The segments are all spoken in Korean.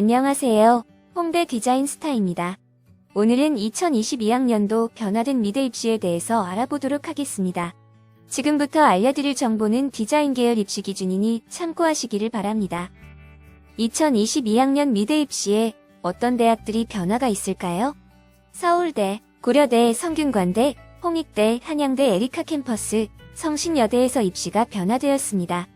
안녕하세요. 홍대 디자인 스타입니다. 오늘은 2022학년도 변화된 미대 입시에 대해서 알아보도록 하겠습니다. 지금부터 알려드릴 정보는 디자인 계열 입시 기준이니 참고하시기를 바랍니다. 2022학년 미대 입시에 어떤 대학들이 변화가 있을까요? 서울대, 고려대, 성균관대, 홍익대, 한양대 에리카 캠퍼스, 성신여대에서 입시가 변화되었습니다.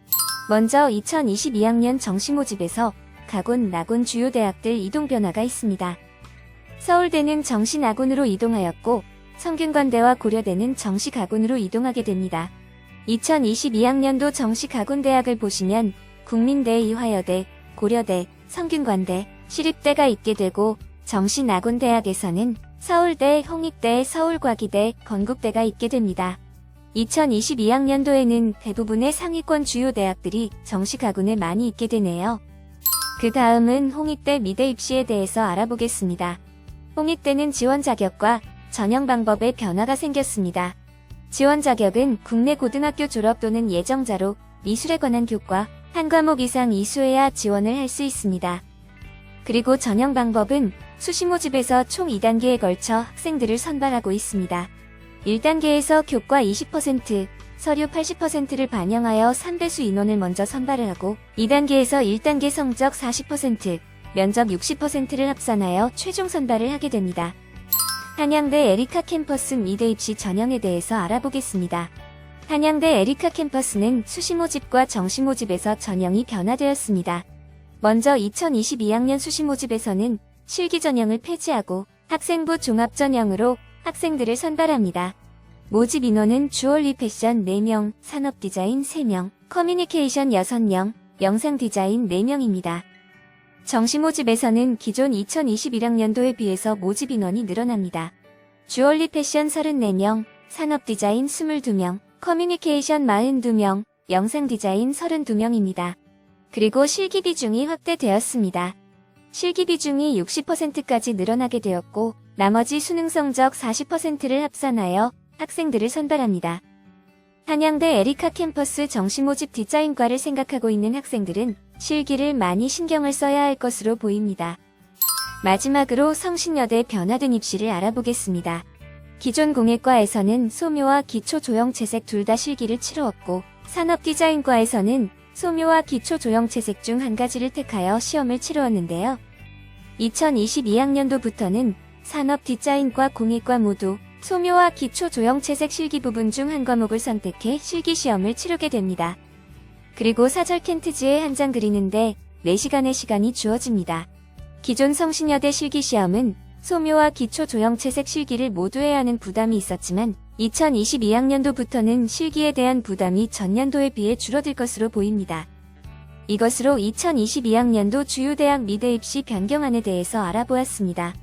먼저 2022학년 정시 모집에서 가곤, 나곤 주요 대학들 이동 변화가 있습니다. 서울대는 정시 나곤으로 이동하였고 성균관대와 고려대는 정시 가곤으로 이동하게 됩니다. 2022학년도 정시 가곤대학을 보시면 국민대, 이화여대, 고려대, 성균관대, 시립대가 있게 되고 정시 나곤대학에서는 서울대, 홍익대, 서울과기대, 건국대가 있게 됩니다. 2022학년도에는 대부분의 상위권 주요 대학들이 정시 가군에 많이 있게 되네요. 그 다음은 홍익대 미대 입시에 대해서 알아보겠습니다. 홍익대는 지원 자격과 전형 방법에 변화가 생겼습니다. 지원 자격은 국내 고등학교 졸업 또는 예정자로 미술에 관한 교과 한 과목 이상 이수해야 지원을 할 수 있습니다. 그리고 전형 방법은 수시 모집에서 총 2단계에 걸쳐 학생들을 선발하고 있습니다. 1단계에서 교과 20%, 서류 80%를 반영하여 3배수 인원을 먼저 선발을 하고 2단계에서 1단계 성적 40%, 면접 60%를 합산하여 최종 선발을 하게 됩니다. 한양대 에리카 캠퍼스 미대 입시 전형에 대해서 알아보겠습니다. 한양대 에리카 캠퍼스는 수시 모집과 정시 모집에서 전형이 변화되었습니다. 먼저 2022학년 수시 모집에서는 실기 전형을 폐지하고 학생부 종합 전형으로 학생들을 선발합니다. 모집 인원은 주얼리 패션 4명, 산업 디자인 3명, 커뮤니케이션 6명, 영상 디자인 4명입니다. 정시 모집에서는 기존 2021학년도에 비해서 모집 인원이 늘어납니다. 주얼리 패션 34명, 산업 디자인 22명, 커뮤니케이션 42명, 영상 디자인 32명입니다. 그리고 실기 비중이 확대되었습니다. 실기 비중이 60%까지 늘어나게 되었고 나머지 수능 성적 40%를 합산하여 학생들을 선발합니다. 한양대 에리카 캠퍼스 정시 모집 디자인과를 생각하고 있는 학생들은 실기를 많이 신경을 써야 할 것으로 보입니다. 마지막으로 성신여대 변화된 입시를 알아보겠습니다. 기존 공예과에서는 소묘와 기초 조형 채색 둘 다 실기를 치루었고 산업 디자인과에서는 소묘와 기초 조형 채색 중 한 가지를 택하여 시험을 치루었는데요. 2022학년도부터는 산업 디자인과 공예과 모두 소묘와 기초 조형 채색 실기 부분 중 한 과목을 선택해 실기 시험을 치르게 됩니다. 그리고 사절 캔트지에 한 장 그리는데 4시간의 시간이 주어집니다. 기존 성신여대 실기 시험은 소묘와 기초 조형 채색 실기를 모두 해야 하는 부담이 있었지만 2022학년도부터는 실기에 대한 부담이 전년도에 비해 줄어들 것으로 보입니다. 이것으로 2022학년도 주요 대학 미대 입시 변경안에 대해서 알아보았습니다.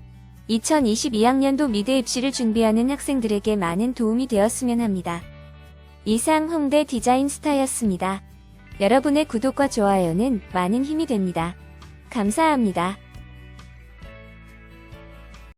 2022학년도 미대 입시를 준비하는 학생들에게 많은 도움이 되었으면 합니다. 이상 홍대 디자인 스타였습니다. 여러분의 구독과 좋아요는 많은 힘이 됩니다. 감사합니다.